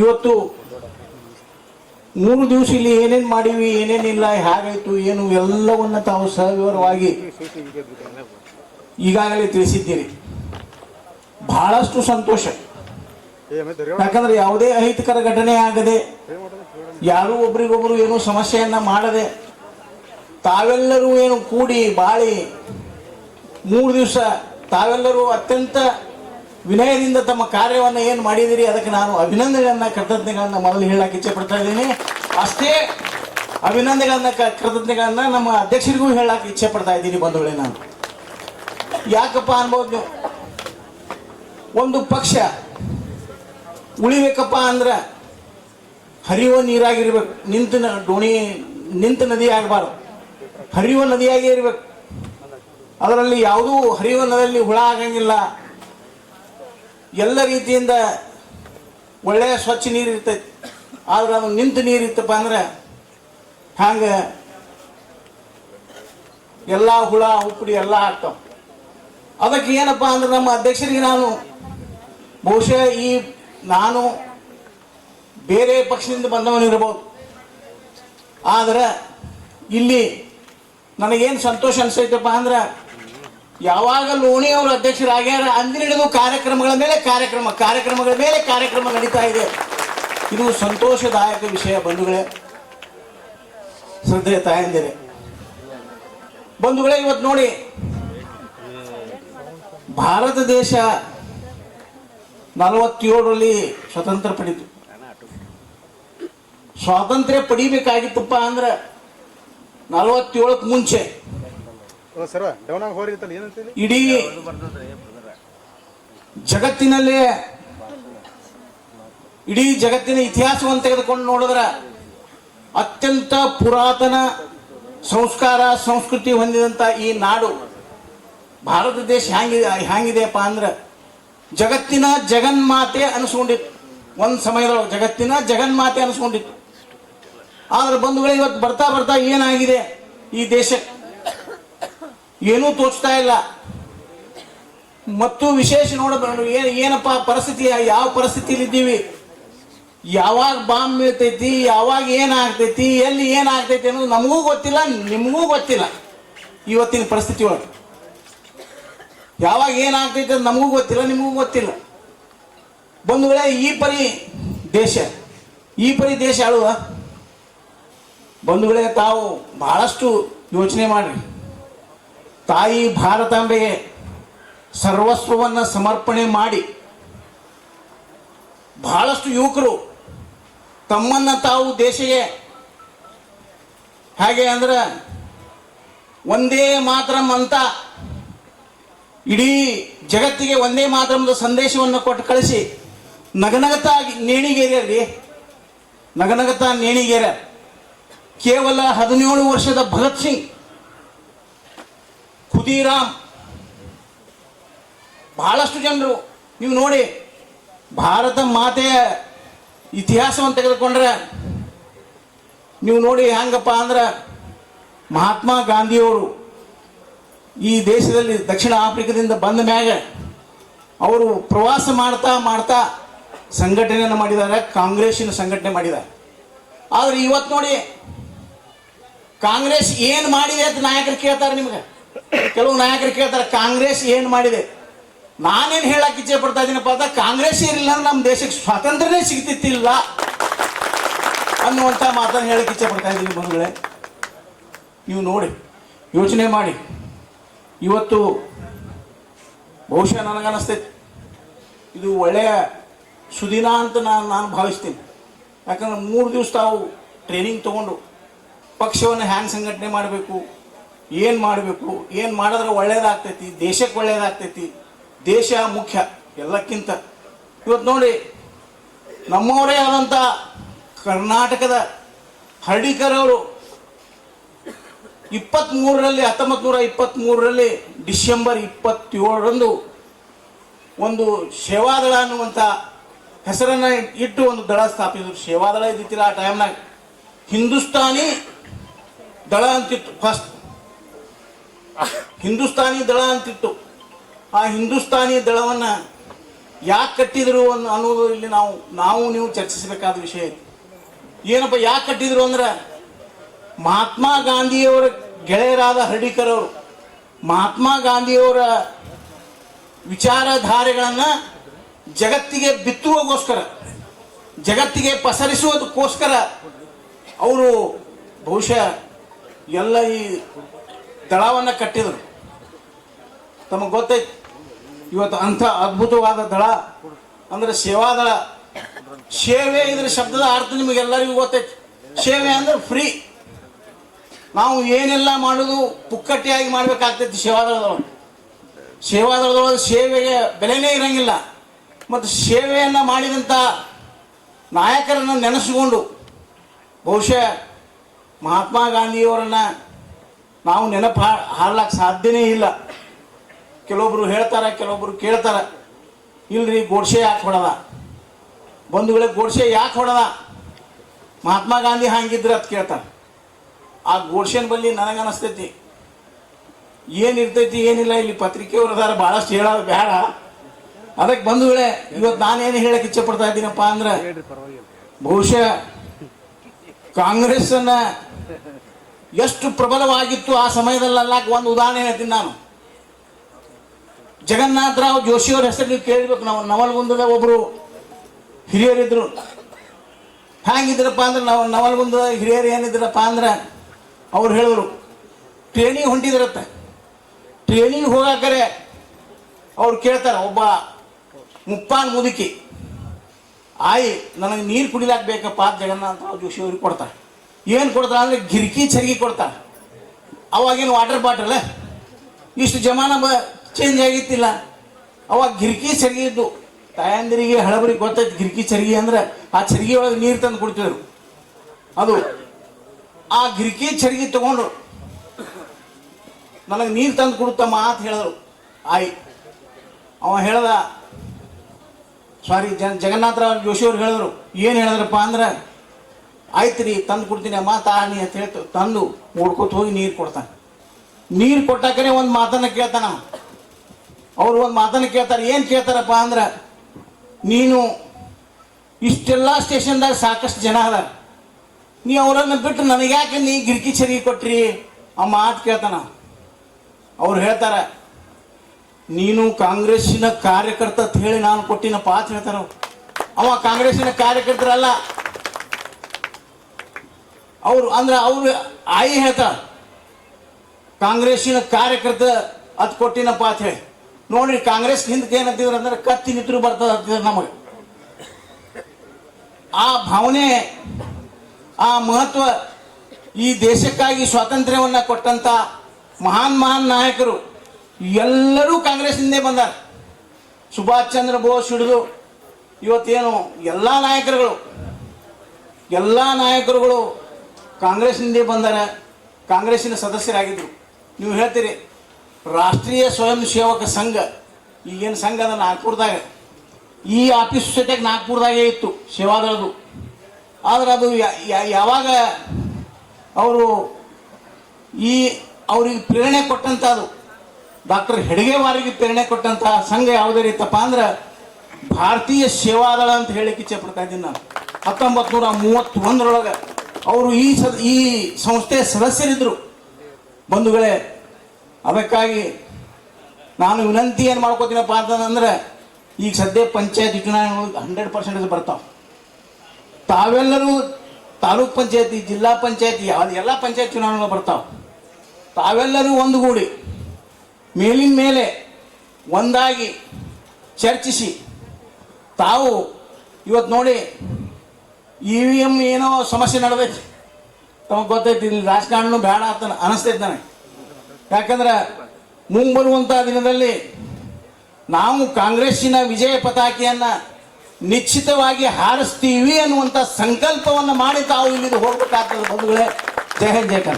ಇವತ್ತು ಮೂರು ದಿವಸ ಇಲ್ಲಿ ಏನೇನು ಮಾಡೀವಿ ಏನೇನಿಲ್ಲ ಹೇಗಾಯ್ತು, ಏನು, ಎಲ್ಲವನ್ನ ತಾವು ಸವಿವರವಾಗಿ ಈಗಾಗಲೇ ತಿಳಿಸಿದ್ದೀರಿ. ಬಹಳಷ್ಟು ಸಂತೋಷ. ಯಾಕಂದ್ರೆ ಯಾವುದೇ ಅಹಿತಕರ ಘಟನೆ ಆಗದೆ, ಯಾರೂ ಒಬ್ರಿಗೊಬ್ರು ಏನು ಸಮಸ್ಯೆಯನ್ನ ಮಾಡದೆ, ತಾವೆಲ್ಲರೂ ಏನು ಕೂಡಿ ಬಾಳಿ ಮೂರು ದಿವಸ ತಾವೆಲ್ಲರೂ ಅತ್ಯಂತ ವಿನಯದಿಂದ ತಮ್ಮ ಕಾರ್ಯವನ್ನು ಏನು ಮಾಡಿದಿರಿ? ಅದಕ್ಕೆ ನಾನು ಅಭಿನಂದನೆಗಳನ್ನ, ಕೃತಜ್ಞತೆಗಳನ್ನ ಮೊದಲು ಹೇಳಕ್ಕೆ ಇಚ್ಛೆ ಪಡ್ತಾ ಇದ್ದೀನಿ. ಅಷ್ಟೇ ಅಭಿನಂದನೆಗಳನ್ನ, ಕ- ಕೃತಜ್ಞತೆಗಳನ್ನ ನಮ್ಮ ಅಧ್ಯಕ್ಷರಿಗೂ ಹೇಳಕ್ಕೆ ಇಚ್ಛೆ ಪಡ್ತಾ ಇದ್ದೀನಿ ಬಂಧುಗಳೇ ನಾನು. ಯಾಕಪ್ಪ ಅನ್ಬೋದು ಒಂದು ಪಕ್ಷ ಉಳಿಬೇಕಪ್ಪ ಅಂದ್ರೆ ಹರಿಯುವ ನೀರಾಗಿರ್ಬೇಕು. ನಿಂತ ಡೋಣಿ ನಿಂತ ನದಿ ಆಗಬಾರ್ದು. ಹರಿಯುವ ನದಿಯಾಗಿ ಇರಬೇಕು. ಅದರಲ್ಲಿ ಯಾವುದೂ ಹರಿಯುವ ನದಿಯಲ್ಲಿ ಹುಳ ಆಗಂಗಿಲ್ಲ. ಎಲ್ಲ ರೀತಿಯಿಂದ ಒಳ್ಳೆಯ ಸ್ವಚ್ಛ ನೀರು ಇರ್ತೈತಿ. ಆದ್ರೆ ಅದು ನಿಂತ ನೀರು ಇತ್ತಪ್ಪ ಅಂದ್ರೆ ಹಂಗೆ ಎಲ್ಲ ಹುಳ, ಉಪ್ಪುಡಿ ಎಲ್ಲ ಆಗ್ತಾವ. ಅದಕ್ಕೆ ಏನಪ್ಪ ಅಂದ್ರೆ ನಮ್ಮ ಅಧ್ಯಕ್ಷರಿಗೆ ನಾನು ಬಹುಶಃ ಈ ನಾನು ಬೇರೆ ಪಕ್ಷದಿಂದ ಬಂದವನಿರ್ಬೋದು ಆದ್ರೆ ಇಲ್ಲಿ ನನಗೇನು ಸಂತೋಷ ಅನಿಸೈತಪ್ಪ ಅಂದ್ರೆ ಯಾವಾಗ ಲೋಣಿ ಅವರು ಅಧ್ಯಕ್ಷರಾಗ್ಯಾರ ಅಂದಿನ ಹಿಡಿದು ಕಾರ್ಯಕ್ರಮಗಳ ಮೇಲೆ ಕಾರ್ಯಕ್ರಮ, ಕಾರ್ಯಕ್ರಮಗಳ ಮೇಲೆ ಕಾರ್ಯಕ್ರಮ ನಡೀತಾ ಇದೆ. ಇದು ಸಂತೋಷದಾಯಕ ವಿಷಯ ಬಂಧುಗಳೇ. ಶ್ರದ್ಧೆ ತಾಯಂದಿರೆ. ಬಂಧುಗಳೇ, ಇವತ್ತು ನೋಡಿ, ಭಾರತ ದೇಶ ನಲವತ್ತೇಳರಲ್ಲಿ ಸ್ವತಂತ್ರ ಪಡೀತು ಸ್ವಾತಂತ್ರ್ಯ ಪಡಿಬೇಕಾಗಿತ್ತಪ್ಪ ಅಂದ್ರೆ ನಲವತ್ತೇಳಕ್ಕೆ ಮುಂಚೆ. ಇಡೀ ಜಗತ್ತಿನಲ್ಲಿ ಇಡೀ ಜಗತ್ತಿನ ಇತಿಹಾಸವನ್ನು ತೆಗೆದುಕೊಂಡು ನೋಡಿದ್ರೆ ಅತ್ಯಂತ ಪುರಾತನ ಸಂಸ್ಕಾರ, ಸಂಸ್ಕೃತಿ ಹೊಂದಿದಂಥ ಈ ನಾಡು ಭಾರತ ದೇಶ ಹ್ಯಾಂಗಿದೆ ಹ್ಯಾಂಗಿದೆಯಪ್ಪ ಅಂದ್ರೆ ಜಗತ್ತಿನ ಜಗನ್ಮಾತೆ ಅನಿಸ್ಕೊಂಡಿತ್ತು. ಒಂದು ಸಮಯದೊಳಗೆ ಜಗತ್ತಿನ ಜಗನ್ಮಾತೆ ಅನಿಸ್ಕೊಂಡಿತ್ತು. ಆದ್ರೆ ಬಂಧುಗಳು ಇವತ್ತು ಬರ್ತಾ ಬರ್ತಾ ಏನಾಗಿದೆ ಈ ದೇಶ ಏನೂ ತೋಚ್ತಾ ಇಲ್ಲ. ಮತ್ತು ವಿಶೇಷ ನೋಡಬೇಕು ಏನು ಏನಪ್ಪ ಪರಿಸ್ಥಿತಿ, ಯಾವ ಪರಿಸ್ಥಿತಿಲಿ ಇದ್ದೀವಿ ಯಾವಾಗ ಬಾಂಬ್ ಬೀಳ್ತೈತಿ, ಯಾವಾಗ ಏನಾಗ್ತೈತಿ, ಎಲ್ಲಿ ಏನಾಗ್ತೈತಿ ಅನ್ನೋದು ನಮಗೂ ಗೊತ್ತಿಲ್ಲ, ನಿಮಗೂ ಗೊತ್ತಿಲ್ಲ. ಇವತ್ತಿನ ಪರಿಸ್ಥಿತಿ ಒಳಗೆ. ಯಾವಾಗ ಏನಾಗ್ತೈತಿ ಅಂತ ನಮಗೂ ಗೊತ್ತಿಲ್ಲ, ನಿಮಗೂ ಗೊತ್ತಿಲ್ಲ. ಬಂಧುಗಳೇ ಈ ಪರಿ ದೇಶ, ಈ ಪರಿ ದೇಶ ಆಳುವ ವೇಳೆ ತಾವು ಬಹಳಷ್ಟು ಯೋಚನೆ ಮಾಡ್ರಿ. ತಾಯಿ ಭಾರತಾಂಬೆಗೆ ಸರ್ವಸ್ವವನ್ನು ಸಮರ್ಪಣೆ ಮಾಡಿ. ಬಹಳಷ್ಟು ಯುವಕರು ತಮ್ಮನ್ನ ತಾವು ದೇಶಗೆ ಹಾಗೆ ಅಂದ್ರೆ ಒಂದೇ ಮಾತರಂ ಅಂತ ಇಡೀ ಜಗತ್ತಿಗೆ ಒಂದೇ ಮಾತ್ರಮದ ಸಂದೇಶವನ್ನು ಕೊಟ್ಟು ಕಳಿಸಿ ನಗನಗತ ನೇಣಿಗೇರಿಯಲ್ಲಿ ನಗನಗತ ನೇಣಿಗೇರ ಕೇವಲ ಹದಿನೇಳು ವರ್ಷದ ಭಗತ್ ಸಿಂಗ್ ಖುದೀರಾಮ್. ಬಹಳಷ್ಟು ಜನರು, ನೀವು ನೋಡಿ, ಭಾರತ ಮಾತೆಯ ಇತಿಹಾಸವನ್ನು ತೆಗೆದುಕೊಂಡ್ರೆ, ನೀವು ನೋಡಿ ಹೆಂಗಪ್ಪ ಅಂದ್ರೆ, ಮಹಾತ್ಮ ಗಾಂಧಿಯವರು ಈ ದೇಶದಲ್ಲಿ ದಕ್ಷಿಣ ಆಫ್ರಿಕಾದಿಂದ ಬಂದ ಮ್ಯಾಗ ಅವರು ಪ್ರವಾಸ ಮಾಡ್ತಾ ಮಾಡ್ತಾ ಸಂಘಟನೆಯನ್ನು ಮಾಡಿದ್ದಾರೆ, ಕಾಂಗ್ರೆಸ್ಸಿನ ಸಂಘಟನೆ ಮಾಡಿದ್ದಾರೆ. ಆದರೆ ಇವತ್ತು ನೋಡಿ, ಕಾಂಗ್ರೆಸ್ ಏನು ಮಾಡಿದೆ ಅಂತ ನಾಯಕರು ಕೇಳ್ತಾರೆ ನಿಮ್ಗೆ. ಕೆಲವು ನಾಯಕರು ಕೇಳ್ತಾರೆ, ಕಾಂಗ್ರೆಸ್ ಏನು ಮಾಡಿದೆ? ನಾನೇನು ಹೇಳಕ್ಕೆ ಇಚ್ಛೆ ಪಡ್ತಾ ಇದ್ದೀನಪ್ಪ ಅಂತ ಕಾಂಗ್ರೆಸ್ ಇರಲಿಲ್ಲ ಅಂದ್ರೆ ನಮ್ಮ ದೇಶಕ್ಕೆ ಸ್ವಾತಂತ್ರ್ಯನೇ ಸಿಗ್ತಿತ್ತಿಲ್ಲ ಅನ್ನುವಂಥ ಮಾತನ್ನು ಹೇಳಕ್ಕೆ ಇಚ್ಛೆ ಪಡ್ತಾ ಇದ್ದೀನಿ ಬಂಧುಗಳೇ. ನೀವು ನೋಡಿ, ಯೋಚನೆ ಮಾಡಿ. ಇವತ್ತು ಬಹುಶಃ ನನಗನ್ನಿಸ್ತೈತಿ. ಇದು ಒಳ್ಳೆಯ ಸುದಿನ ಅಂತ ನಾನು ನಾನು ಭಾವಿಸ್ತೀನಿ. ಯಾಕಂದ್ರೆ ಮೂರು ದಿವಸ ತಾವು ಟ್ರೈನಿಂಗ್ ತೊಗೊಂಡು ಪಕ್ಷವನ್ನು ಹ್ಯಾಂಗ್ ಸಂಘಟನೆ ಮಾಡಬೇಕು ಏನು ಮಾಡಬೇಕು? ಏನು ಮಾಡಿದ್ರೆ ಒಳ್ಳೇದಾಗ್ತೈತಿ? ದೇಶಕ್ಕೆ ಒಳ್ಳೇದಾಗ್ತೈತಿ? ದೇಶ ಮುಖ್ಯ, ಎಲ್ಲಕ್ಕಿಂತ. ಇವತ್ತು ನೋಡಿ, ನಮ್ಮವರೇ ಆದಂಥ ಕರ್ನಾಟಕದ ಹರ್ಡಿಕರ್ ಅವರು ಇಪ್ಪತ್ತ್ಮೂರರಲ್ಲಿ ಹತ್ತೊಂಬತ್ತು ನೂರ ಇಪ್ಪತ್ತ್ಮೂರರಲ್ಲಿ ಡಿಸೆಂಬರ್ ಇಪ್ಪತ್ತೇಳರಂದು ಒಂದು ಸೇವಾದಳ ಅನ್ನುವಂಥ ಹೆಸರನ್ನು ಇಟ್ಟು ಒಂದು ದಳ ಸ್ಥಾಪಿಸಿದ್ರು. ಸೇವಾದಳ ಇದ್ದಿತ್ತಿಲ್ಲ ಆ ಟೈಮ್ನಾಗ ಹಿಂದೂಸ್ತಾನಿ ದಳ ಅಂತಿತ್ತು. ಫಸ್ಟ್ ಹಿಂದೂಸ್ತಾನಿ ದಳ ಅಂತಿತ್ತು. ಆ ಹಿಂದೂಸ್ತಾನಿ ದಳವನ್ನು ಯಾಕೆ ಕಟ್ಟಿದ್ರು ಅನ್ನೋ ಅನ್ನೋದು ಇಲ್ಲಿ ನಾವು ನಾವು ನೀವು ಚರ್ಚಿಸಬೇಕಾದ ವಿಷಯ ಐತಿ ಏನಪ್ಪ ಯಾಕೆ ಕಟ್ಟಿದ್ರು ಅಂದ್ರೆ ಮಹಾತ್ಮ ಗಾಂಧಿಯವರ ಗೆಳೆಯರಾದ ಹರ್ಡಿಕರ್ ಅವರು. ಮಹಾತ್ಮ ಗಾಂಧಿಯವರ ವಿಚಾರಧಾರೆಗಳನ್ನು ಜಗತ್ತಿಗೆ ಬಿತ್ತುವಗೋಸ್ಕರ, ಜಗತ್ತಿಗೆ ಪಸರಿಸುವುದಕ್ಕೋಸ್ಕರ ಅವರು ಬಹುಶಃ ಎಲ್ಲ ಈ ದಳವನ್ನು ಕಟ್ಟಿದರು. ತಮಗೆ ಗೊತ್ತೈತಿ. ಇವತ್ತು ಅಂಥ ಅದ್ಭುತವಾದ ದಳ, ಅಂದ್ರೆ ಸೇವಾದಳ ಸೇವೆ ಇದ್ರ ಶಬ್ದದ ಅರ್ಥ ನಿಮಗೆಲ್ಲರಿಗೂ ಗೊತ್ತೈತಿ. ಸೇವೆ ಅಂದ್ರೆ ಫ್ರೀ ನಾವು ಏನೆಲ್ಲ ಮಾಡೋದು ಪುಕ್ಕಟ್ಟಿಯಾಗಿ ಮಾಡ್ಬೇಕಾಗ್ತೈತಿ ಸೇವಾದಳದೊಳಗೆ ಸೇವಾದಳದೊಳಗೆ ಸೇವೆಗೆ ಬೆಲೆನೇ ಇರಂಗಿಲ್ಲ. ಮತ್ತು ಸೇವೆಯನ್ನು ಮಾಡಿದಂಥ ನಾಯಕರನ್ನು ನೆನೆಸಿಕೊಂಡು ಬಹುಶಃ ಮಹಾತ್ಮ ಗಾಂಧಿಯವರನ್ನು ನಾವು ನೆನಪು ಹಾರ್ಲಕ್ಕೆ ಸಾಧ್ಯನೇ ಇಲ್ಲ. ಕೆಲವೊಬ್ರು ಹೇಳ್ತಾರೆ, ಕೆಲವೊಬ್ರು ಕೇಳ್ತಾರೆ. ಇಲ್ರಿ, ಗೋಡ್ಸೆ ಯಾಕೆ ಹೊಡೆದ? ಬಂಧುಗಳೇ, ಗೋಡ್ಸೆ ಯಾಕೆ ಹೊಡೆದ? ಮಹಾತ್ಮ ಗಾಂಧಿ ಹಾಗಿದ್ರೆ ಅಂತ ಕೇಳ್ತಾರೆ. ಆ ಗೋಡ್ಸೆನ ಬಲ್ಲಿ ನನಗೆ ಅನಿಸ್ತೈತಿ. ಏನಿರ್ತೈತಿ ಏನಿಲ್ಲ, ಇಲ್ಲಿ ಪತ್ರಿಕೆಯವರು ಅದಾರ ಭಾಳಷ್ಟು ಹೇಳೋದು ಬೇಡ ಅದಕ್ಕೆ ಬಂಧುಗಳೇ ಇವತ್ತು ನಾನೇನು ಹೇಳಕ್ಕೆ ಇಚ್ಛೆ ಪಡ್ತಾ ಇದ್ದೀನಪ್ಪ ಅಂದ್ರೆ, ಬಹುಶಃ ಕಾಂಗ್ರೆಸ್ಸನ್ನ ಎಷ್ಟು ಪ್ರಬಲವಾಗಿತ್ತು ಆ ಸಮಯದಲ್ಲ ಒಂದು ಉದಾಹರಣೆ ಹೇಳ್ತೀನಿ ನಾನು. ಜಗನ್ನಾಥರಾವ್ ಜೋಶಿಯವ್ರ ಹೆಸರು ನೀವು ಕೇಳಬೇಕು ನಾವು ನವಲ್ಗುಂದದ ಒಬ್ಬರು ಹಿರಿಯರಿದ್ರು. ಹ್ಯಾಂಗಿದ್ರಪ್ಪ ಅಂದ್ರೆ ನಾವು ನವಲ್ಗುಂದದ ಹಿರಿಯರು ಏನಿದ್ರಪ್ಪ ಅಂದ್ರೆ ಅವ್ರು ಹೇಳಿದ್ರು, ಟ್ರೈನಿಗೆ ಹೊಂಟಿದ್ರತ್ತ. ಟ್ರೈನಿಗೆ ಹೋಗಾಕರೆ ಅವ್ರು ಕೇಳ್ತಾರೆ, ಒಬ್ಬ ಮುಪ್ಪಾನ್ ಮುದುಕಿ, ಆಯಿ, ನನಗೆ ನೀರು ಕುಡಿಲಾಕ ಬೇಕಪ್ಪ ಜಗನ್ನಾಥರಾವ್ ಜೋಶಿ ಅವ್ರಿಗೆ ಕೊಡ್ತಾರೆ. ಏನು ಕೊಡ್ತಾರೆ ಅಂದರೆ ಗಿರ್ಕಿ ಚರ್ಗಿ ಕೊಡ್ತಾರೆ. ಅವಾಗೇನು ವಾಟರ್ ಬಾಟಲ್ ಇಷ್ಟು ಜಮಾನ ಬ ಚೇಂಜ್ ಆಗಿತ್ತಿಲ್ಲ. ಅವಾಗ ಗಿರ್ಕಿ ಚರ್ಗಿ ಇದ್ದು, ತಾಯಂದಿರಿಗೆ ಹಳಬರಿಗೆ ಗೊತ್ತೈತೆ ಗಿರ್ಕಿ ಚರ್ಗಿ ಅಂದ್ರೆ ಆ ಚರ್ಗಿ ಒಳಗೆ ನೀರು ತಂದು ಕೊಡ್ತಿದ್ರು. ಅದು, ಆ ಗಿರ್ಕಿ ಚರ್ಗಿ ತಗೊಂಡು ನನಗೆ ನೀರು ತಂದು ಕೊಡುತ್ತ ಅಂತ ಹೇಳಿದ್ರು ಆಯ್, ಅವ ಹೇಳ್ದ ಸಾರಿ ಜನ ಜಗನ್ನಾಥರಾವ್ ಜೋಶಿ ಅವ್ರು ಹೇಳಿದ್ರು, ಏನು ಹೇಳಿದ್ರಪ್ಪ ಅಂದ್ರೆ ಆಯ್ತು ರೀ, ತಂದು ಕೊಡ್ತೀನಿ, ಅಮ್ಮ ತಾನಿ ಅಂತ ಹೇಳ್ತು ತಂದು ಓಡ್ಕೊತ ಹೋಗಿ ನೀರು ಕೊಡ್ತಾನೆ ನೀರು ಕೊಟ್ಟಾಕನೆ ಒಂದು ಮಾತನ್ನು ಕೇಳ್ತಾನ ಅವ. ಅವ್ರು ಒಂದು ಮಾತನ್ನು ಕೇಳ್ತಾರೆ, ಏನು ಕೇಳ್ತಾರಪ್ಪ ಅಂದ್ರೆ, ನೀನು ಇಷ್ಟೆಲ್ಲ ಸ್ಟೇಷನ್ದಾಗ ಸಾಕಷ್ಟು ಜನ ಅದ ನೀ ಅವರನ್ನು ಬಿಟ್ಟು ನನಗೆ ಯಾಕೆ ನೀ ಗಿರ್ಕಿ ಚರಿಗೆ ಕೊಟ್ರಿ ಆ ಮಾತು ಕೇಳ್ತಾನ ಅವ್ರು ಹೇಳ್ತಾರೆ, ನೀನು ಕಾಂಗ್ರೆಸ್ಸಿನ ಕಾರ್ಯಕರ್ತ ಅಂತ ಹೇಳಿ ನಾನು ಕೊಟ್ಟಿನಪ್ಪ ಅಂತ ಹೇಳ್ತಾರ. ಅವ ಕಾಂಗ್ರೆಸ್ಸಿನ ಕಾರ್ಯಕರ್ತರಲ್ಲ ಅವರು ಅಂದ್ರೆ ಅವ್ರು ಆಯಿ ಹೇಳ್ತಾರ. ಕಾಂಗ್ರೆಸ್ಸಿನ ಕಾರ್ಯಕರ್ತ ಅದು ಕೊಟ್ಟಿನಪ್ಪ ಅಂತ ಹೇಳಿ. ನೋಡ್ರಿ, ಕಾಂಗ್ರೆಸ್ ಹಿಂದಕ್ಕೆ ಏನಂತೀವ್ರ ಅಂದ್ರೆ ಕತ್ತಿ ನಿತ್ರು ಬರ್ತದ ನಮಗೆ. ಆ ಭಾವನೆ, ಆ ಮಹತ್ವ ಈ ದೇಶಕ್ಕಾಗಿ ಸ್ವಾತಂತ್ರ್ಯವನ್ನ ಕೊಟ್ಟಂತ ಮಹಾನ್ ಮಹಾನ್ ನಾಯಕರು ಎಲ್ಲರೂ ಕಾಂಗ್ರೆಸ್ನಿಂದೇ ಬಂದಾರ. ಸುಭಾಷ್ ಚಂದ್ರ ಬೋಸ್ ಹಿಡಿದು ಇವತ್ತೇನು ಎಲ್ಲ ನಾಯಕರುಗಳು ಎಲ್ಲ ನಾಯಕರುಗಳು ಕಾಂಗ್ರೆಸ್ನಿಂದೇ ಬಂದಾರ ಕಾಂಗ್ರೆಸ್ಸಿನ ಸದಸ್ಯರಾಗಿದ್ದರು ನೀವು ಹೇಳ್ತೀರಿ, ರಾಷ್ಟ್ರೀಯ ಸ್ವಯಂ ಸೇವಕ ಸಂಘ, ಈಗೇನು ಸಂಘ ಅದ ನಾಗ್ಪುರದಾಗ. ಈ ಆಫೀಸ್ ಸದ್ಯಕ್ಕೆ ನಾಗ್ಪುರದಾಗೇ ಇತ್ತು, ಸೇವಾದಳದು. ಆದ್ರೆ ಅದು ಯಾವಾಗ ಅವರು ಈ ಅವ್ರಿಗೆ ಪ್ರೇರಣೆ ಕೊಟ್ಟಂತ ಅದು. ಡಾಕ್ಟರ್ ಹೆಡ್ಗೇವಾರಿಗೆ ಪ್ರೇರಣೆ ಕೊಟ್ಟಂಥ ಸಂಘ ಯಾವುದೇ ರೀತಪ್ಪ ಅಂದ್ರೆ ಭಾರತೀಯ ಸೇವಾದಳ ಅಂತ ಹೇಳಿಕ್ಕೆ ಇಚ್ಛೆ ಪಡ್ತಾ ಇದ್ದೀನಿ ನಾನು. ಹತ್ತೊಂಬತ್ತು ನೂರ ಮೂವತ್ತೊಂದರೊಳಗೆ ಅವರು ಈ ಸದ, ಈ ಸಂಸ್ಥೆಯ ಸದಸ್ಯರಿದ್ದರು ಬಂಧುಗಳೇ, ಅದಕ್ಕಾಗಿ ನಾನು ವಿನಂತಿ ಏನು ಮಾಡ್ಕೋತೀನಪ್ಪ ಅಂತಂದ್ರೆ, ಈಗ ಸದ್ಯ ಪಂಚಾಯತ್ ಚುನಾವಣೆಗಳು ಹಂಡ್ರೆಡ್ ಪರ್ಸೆಂಟೇಜ್ ಬರ್ತಾವೆ. ತಾವೆಲ್ಲರೂ ತಾಲೂಕ್ ಪಂಚಾಯತಿ, ಜಿಲ್ಲಾ ಪಂಚಾಯತಿ ಅದು ಎಲ್ಲ ಪಂಚಾಯತ್ ಚುನಾವಣೆಗಳು ಬರ್ತಾವೆ. ತಾವೆಲ್ಲರೂ ಒಂದುಗೂಡಿ, ಮೇಲಿನ ಮೇಲೆ ಒಂದಾಗಿ ಚರ್ಚಿಸಿ, ತಾವು ಇವತ್ತು ನೋಡಿ ಇ ವಿ ಎಂ ಏನೋ ಸಮಸ್ಯೆ ನಡೆದೈತಿ. ತಮಗೆ ಗೊತ್ತೈತಿ, ಇಲ್ಲಿ ರಾಜಕಾರಣ ಬೇಡ ಅಂತ ಅನಿಸ್ತೈತೆ ನನಗೆ. ಯಾಕಂದ್ರೆ ಮುಂಬರುವಂಥ ದಿನದಲ್ಲಿ ನಾವು ಕಾಂಗ್ರೆಸ್ಸಿನ ವಿಜಯ ಪತಾಕೆಯನ್ನು ನಿಶ್ಚಿತವಾಗಿ ಹಾರಿಸ್ತೀವಿ ಅನ್ನುವಂಥ ಸಂಕಲ್ಪವನ್ನು ಮಾಡಿ ತಾವು ಇಲ್ಲಿಗೆ ಹೋಗ್ಬೇಕಾಗ್ತದೆ ಬಂಧುಗಳೇ. ಜಯ ಜಯ